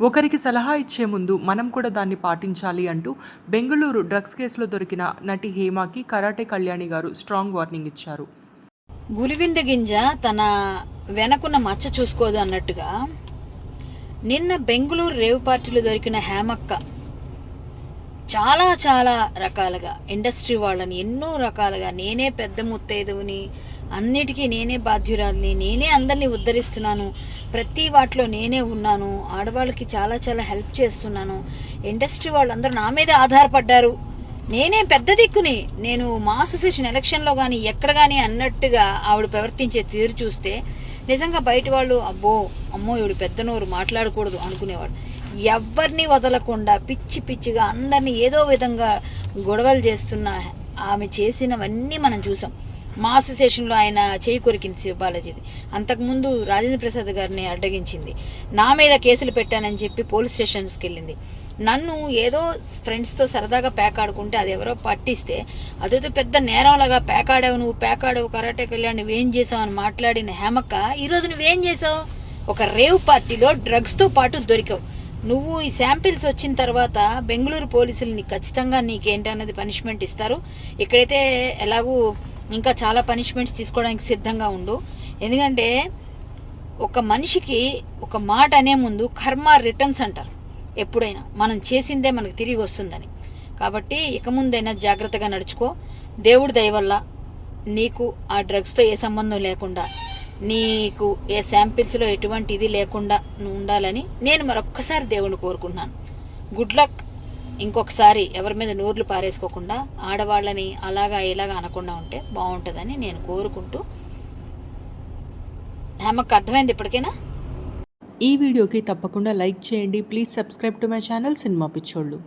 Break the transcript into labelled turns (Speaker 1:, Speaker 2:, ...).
Speaker 1: ఒకరికి సలహా ఇచ్చే ముందు మనం కూడా దాన్ని పాటించాలి అంటూ బెంగళూరు డ్రగ్స్ కేసులో దొరికిన నటి హేమాకి కరాటే కళ్యాణి గారు స్ట్రాంగ్ వార్నింగ్ ఇచ్చారు.
Speaker 2: గులివింద గింజ తన వెనకున్న మచ్చ చూసుకోదు అన్నట్టుగా నిన్న బెంగళూరు రేవు పార్టీలో దొరికిన హేమక్క చాలా చాలా రకాలుగా ఇండస్ట్రీ వాళ్ళని ఎన్నో రకాలుగా నేనే పెద్ద ముత్తైదువుని అన్నిటికీ నేనే బాధ్యురాలిని నేనే అందరినీ ఉద్ధరిస్తున్నాను. ప్రతి వాటిలో నేనే ఉన్నాను. ఆడవాళ్ళకి చాలా చాలా హెల్ప్ చేస్తున్నాను. ఇండస్ట్రీ వాళ్ళందరూ నా మీదే ఆధారపడ్డారు. నేనే పెద్ద దిక్కుని. నేను మా అసోసియేషన్ ఎలక్షన్లో కానీ ఎక్కడ కానీ అన్నట్టుగా ఆవిడ ప్రవర్తించే తీరు చూస్తే నిజంగా బయట వాళ్ళు అబ్బో అమ్మో ఇవిడు పెద్ద నోరు మాట్లాడకూడదు అనుకునేవాడు ఎవరిని వదలకుండా పిచ్చి పిచ్చిగా అందరినీ ఏదో విధంగా గొడవలు చేస్తున్న ఆమె చేసినవన్నీ మనం చూసాం. మా అసోసియేషన్లో ఆయన చేయి కొరికింది శివబాలాజీది అంతకుముందు రాజేంద్ర ప్రసాద్ గారిని అడ్డగించింది. నా మీద కేసులు పెట్టానని చెప్పి పోలీస్ స్టేషన్స్కి వెళ్ళింది నన్ను ఏదో ఫ్రెండ్స్తో సరదాగా పేకాడుకుంటే అది ఎవరో పట్టిస్తే అదేదో పెద్ద నేరంలాగా పేకాడావు నువ్వు పేకాడావు కరాటే కళ్యాణ్ నువ్వేం చేసావు అని మాట్లాడిన హేమక్క ఈరోజు నువ్వేం చేసావు? ఒక రేవ్ పార్టీలో డ్రగ్స్తో పాటు దొరికావు. నువ్వు ఈ శాంపిల్స్ వచ్చిన తర్వాత బెంగళూరు పోలీసులు నీకు ఖచ్చితంగా నీకేంటన్నది పనిష్మెంట్ ఇస్తారు. ఇక్కడైతే ఎలాగూ ఇంకా చాలా పనిష్మెంట్స్ తీసుకోవడానికి సిద్ధంగా ఉండు. ఎందుకంటే ఒక మనిషికి ఒక మాట అనే ముందు కర్మ రిటర్న్స్ అంటారు. ఎప్పుడైనా మనం చేసిందే మనకు తిరిగి వస్తుందని. కాబట్టి ఇక ముందైనా జాగ్రత్తగా నడుచుకో. దేవుడి దయ వల్ల నీకు ఆ డ్రగ్స్తో ఏ సంబంధం లేకుండా నీకు ఏ శాంపిల్స్లో ఎటువంటి ఇది లేకుండా ఉండాలని నేను మరొక్కసారి దేవుని కోరుకుంటున్నాను. గుడ్ లక్ ఇంకొకసారి ఎవరి మీద నూర్లు పారేసుకోకుండా ఆడవాళ్ళని అలాగా ఇలాగా అనకుండా ఉంటే బాగుంటుందని నేను కోరుకుంటూ హేమకు అర్థమైంది ఇప్పటికైనా?
Speaker 1: ఈ వీడియోకి తప్పకుండా లైక్ చేయండి. Please subscribe to my channel cinema పిచ్చోళ్ళు.